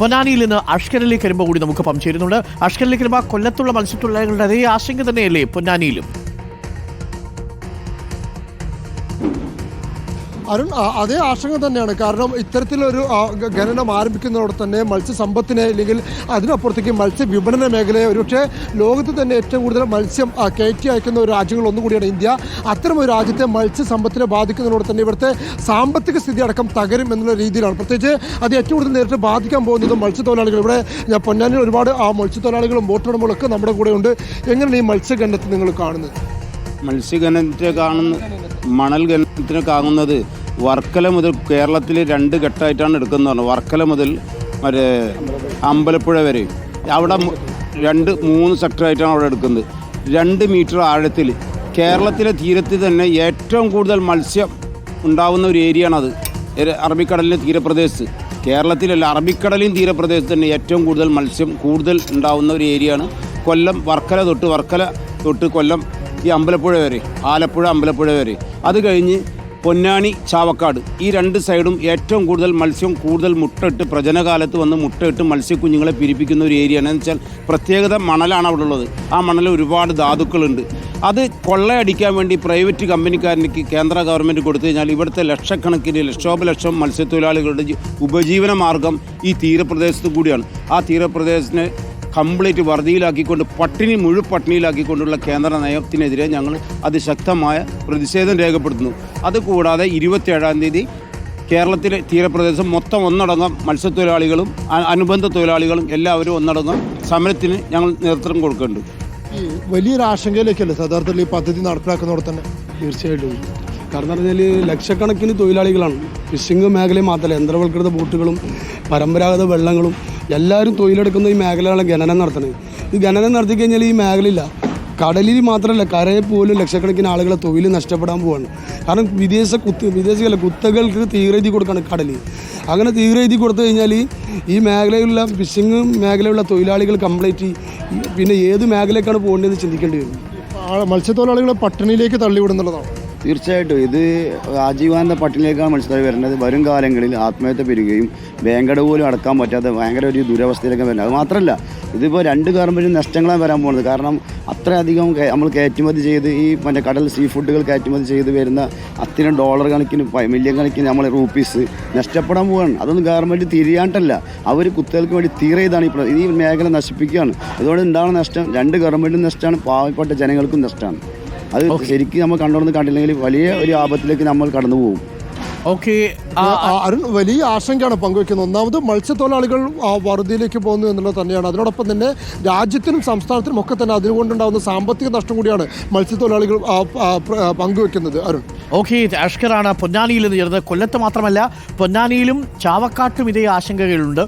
പൊന്നാനിയിൽ നിന്ന് അഷ്കരലി കരിമ്പ കൂടി നമുക്ക് പങ്കുചേരുന്നുണ്ട്. അഷ്കരലി കരിമ്പ കൊല്ലത്തുള്ള മത്സ്യത്തൊഴിലാളികളുടെ അതേ ആശങ്ക തന്നെയല്ലേ പൊന്നാനിയിലും? അരുൺ അതേ ആശങ്ക തന്നെയാണ്. കാരണം ഇത്തരത്തിലൊരു ഖനനം ആരംഭിക്കുന്നതോടെ തന്നെ മത്സ്യസമ്പത്തിനെ അല്ലെങ്കിൽ അതിനപ്പുറത്തേക്ക് മത്സ്യ വിപണന മേഖലയെ ഒരുപക്ഷെ ലോകത്ത് തന്നെ ഏറ്റവും കൂടുതൽ മത്സ്യം കയറ്റി അയക്കുന്ന ഒരു രാജ്യങ്ങൾ ഒന്നുകൂടിയാണ് ഇന്ത്യ. അത്തരം ഒരു രാജ്യത്തെ മത്സ്യസമ്പത്തിനെ ബാധിക്കുന്നതോടെ തന്നെ ഇവിടുത്തെ സാമ്പത്തിക സ്ഥിതി അടക്കം തകരും എന്നുള്ള രീതിയിലാണ്. പ്രത്യേകിച്ച് അത് ഏറ്റവും കൂടുതൽ നേരിട്ട് ബാധിക്കാൻ പോകുന്നത് മത്സ്യത്തൊഴിലാളികൾ. ഇവിടെ ഞാൻ പൊന്നാനിൽ ഒരുപാട് ആ മത്സ്യത്തൊഴിലാളികളും ബോട്ടുടമകളൊക്കെ നമ്മുടെ കൂടെ ഉണ്ട് എങ്ങനെയാണ് ഈ മത്സ്യഖനനത്തെ നിങ്ങൾ കാണുന്നത്? മത്സ്യഖനനത്തെ കാണുന്ന മണൽ ഖനനത്തിന് കാണുന്നത് വർക്കല മുതൽ കേരളത്തിൽ രണ്ട് ഘട്ടമായിട്ടാണ് എടുക്കുന്നത് വർക്കല മുതൽ മറ്റേ അമ്പലപ്പുഴ വരെ. അവിടെ രണ്ട് മൂന്ന് സെക്ടറായിട്ടാണ് അവിടെ എടുക്കുന്നത്. രണ്ട് മീറ്റർ ആഴത്തിൽ. കേരളത്തിലെ തീരത്ത് തന്നെ ഏറ്റവും കൂടുതൽ മത്സ്യം ഉണ്ടാവുന്ന ഒരു ഏരിയയാണത്. ആണത് അറബിക്കടലിന്റെ തീരപ്രദേശത്ത്. കേരളത്തിലല്ല അറബിക്കടലിൻ തീരപ്രദേശത്ത് തന്നെ ഏറ്റവും കൂടുതൽ മത്സ്യം കൂടുതൽ ഉണ്ടാവുന്ന ഒരു ഏരിയയാണ് കൊല്ലം വർക്കല തൊട്ട്. വർക്കല തൊട്ട് കൊല്ലം ഈ അമ്പലപ്പുഴ വരെ ആലപ്പുഴ അമ്പലപ്പുഴ വരെ. അത് കഴിഞ്ഞ് പൊന്നാനി ചാവക്കാട് ഈ രണ്ട് സൈഡും ഏറ്റവും കൂടുതൽ മത്സ്യം കൂടുതൽ മുട്ടയിട്ട് പ്രജനകാലത്ത് വന്ന് മുട്ടയിട്ട് മത്സ്യക്കുഞ്ഞുങ്ങളെ പിരിപ്പിക്കുന്ന ഒരു ഏരിയയാണ് എന്ന് വെച്ചാൽ പ്രത്യേകത മണലാണ് അവിടെ ഉള്ളത്. ആ മണൽ ഒരുപാട് ധാതുക്കളുണ്ട്. അത് കൊള്ളയടിക്കാൻ വേണ്ടി പ്രൈവറ്റ് കമ്പനിക്കാരനിക്ക് കേന്ദ്ര ഗവൺമെന്റ് കൊടുത്തു കഴിഞ്ഞാൽ ഇവിടുത്തെ ലക്ഷക്കണക്കിന് ലക്ഷോപലക്ഷം മത്സ്യത്തൊഴിലാളികളുടെ ഉപജീവന മാർഗം ഈ തീരപ്രദേശത്ത് കൂടിയാണ്. ആ തീരപ്രദേശത്തിനെ കംപ്ലീറ്റ് വറുതിയിലാക്കിക്കൊണ്ട് പട്ടിണി മുഴു പട്ടിണിയിലാക്കിക്കൊണ്ടുള്ള കേന്ദ്ര നയത്തിനെതിരെ ഞങ്ങൾ അതിശക്തമായ പ്രതിഷേധം രേഖപ്പെടുത്തുന്നു. അതുകൂടാതെ ഇരുപത്തിയേഴാം തീയതി കേരളത്തിലെ തീരപ്രദേശം മൊത്തം ഒന്നടങ്കം മത്സ്യത്തൊഴിലാളികളും അനുബന്ധ തൊഴിലാളികളും എല്ലാവരും ഒന്നടങ്കം സമരത്തിന് ഞങ്ങൾ നേതൃത്വം കൊടുക്കുന്നുണ്ട്. ഈ വലിയൊരു ആശങ്കയിലേക്കല്ലേ യഥാർത്ഥത്തിൽ ഈ പദ്ധതി നടപ്പിലാക്കുന്നവിടെ തന്നെ? തീർച്ചയായിട്ടും. കാരണം എന്ന് പറഞ്ഞാൽ ലക്ഷക്കണക്കിന് തൊഴിലാളികളാണ്. ഫിഷിംഗ് മേഖലയിൽ മാത്രമല്ല യന്ത്രവൽകൃത ബോട്ടുകളും പരമ്പരാഗത വെള്ളങ്ങളും എല്ലാവരും തൊഴിലെടുക്കുന്ന ഈ മേഖലകളാണ് ഖനനം നടത്തുന്നത്. ഈ ഖനനം നടത്തി കഴിഞ്ഞാൽ ഈ മേഖലയില്ല. കടലിൽ മാത്രമല്ല കരയെ പോലും ലക്ഷക്കണക്കിന് ആളുകളെ തൊഴിൽ നഷ്ടപ്പെടാൻ പോവാണ്. കാരണം വിദേശ കുത്ത് വിദേശികളെ കുത്തകൾക്ക് തീരെഴുതി കൊടുക്കുകയാണ് കടലിൽ അങ്ങനെ തീരെഴുതി കൊടുത്തു കഴിഞ്ഞാൽ ഈ മേഖലയിലുള്ള ഫിഷിംഗ് മേഖലയിലുള്ള തൊഴിലാളികൾ കംപ്ലീറ്റ് പിന്നെ ഏത് മേഖലയ്ക്കാണ് പോകേണ്ടതെന്ന് ചിന്തിക്കേണ്ടി വരും. മത്സ്യത്തൊഴിലാളികളെ പട്ടിണിയിലേക്ക് തള്ളിവിടുന്നുള്ളതാണ്. തീർച്ചയായിട്ടും ഇത് ആജീവാനന്ദ പട്ടിലേക്കാണ് മത്സരം വരുന്നത്. വരും കാലങ്ങളിൽ ആത്മഹത്യ പെരുകയും ബാങ്കട പോലും അടക്കാൻ പറ്റാത്ത ഭയങ്കര ഒരു ദുരവസ്ഥയിലേക്ക് വരുന്നത്. അത് മാത്രമല്ല ഇതിപ്പോൾ രണ്ട് കാരണം നഷ്ടങ്ങളാണ് വരാൻ പോകുന്നത്. കാരണം അത്രയധികം നമ്മൾ കയറ്റുമതി ചെയ്ത് ഈ മറ്റേ കടൽ സീ ഫുഡുകൾ കയറ്റുമതി ചെയ്ത് വരുന്ന അത്രയും ഡോളർ കണക്കിന് മില്യൺ കണക്കിന് നമ്മൾ റൂപ്പീസ് നഷ്ടപ്പെടാൻ പോവുകയാണ് അതൊന്നും ഗവൺമെന്റ് തിരിയാണ്ടല്ല. അവർ കുത്തകൾക്ക് വേണ്ടി തീരെ ഇതാണ് ഈ പ്ര- ഈ മേഖല നശിപ്പിക്കുകയാണ്. അതുകൊണ്ട് എന്താണ് നഷ്ടം? രണ്ട് ഗവൺമെന്റും നഷ്ടമാണ്. പാവപ്പെട്ട ജനങ്ങൾക്കും നഷ്ടമാണ്. അത് ശരിക്കും നമ്മൾ കണ്ടോന്ന് കണ്ടില്ലെങ്കിൽ വലിയ ഒരു ആപത്തിലേക്ക് നമ്മൾ കടന്നു പോകും. ഓക്കെ ആ, അരുൺ വലിയ ആശങ്കയാണ് പങ്കുവെക്കുന്നത്. ഒന്നാമത് മത്സ്യത്തൊഴിലാളികൾ ആ, വറുതിയിലേക്ക് പോകുന്നു എന്നുള്ളത് തന്നെയാണ്. അതിനോടൊപ്പം തന്നെ രാജ്യത്തിനും സംസ്ഥാനത്തിനും ഒക്കെ തന്നെ അതുകൊണ്ടുണ്ടാകുന്ന സാമ്പത്തിക നഷ്ടം കൂടിയാണ് മത്സ്യത്തൊഴിലാളികൾ പങ്കുവെക്കുന്നത്. അരുൺ. ഓക്കെ അഷ്കറാണ് പൊന്നാനിയിൽ നിന്ന് ചേർന്നത് കൊല്ലത്ത് മാത്രമല്ല പൊന്നാനിയിലും ചാവക്കാട്ടും ഇതേ ആശങ്കകളുണ്ട്.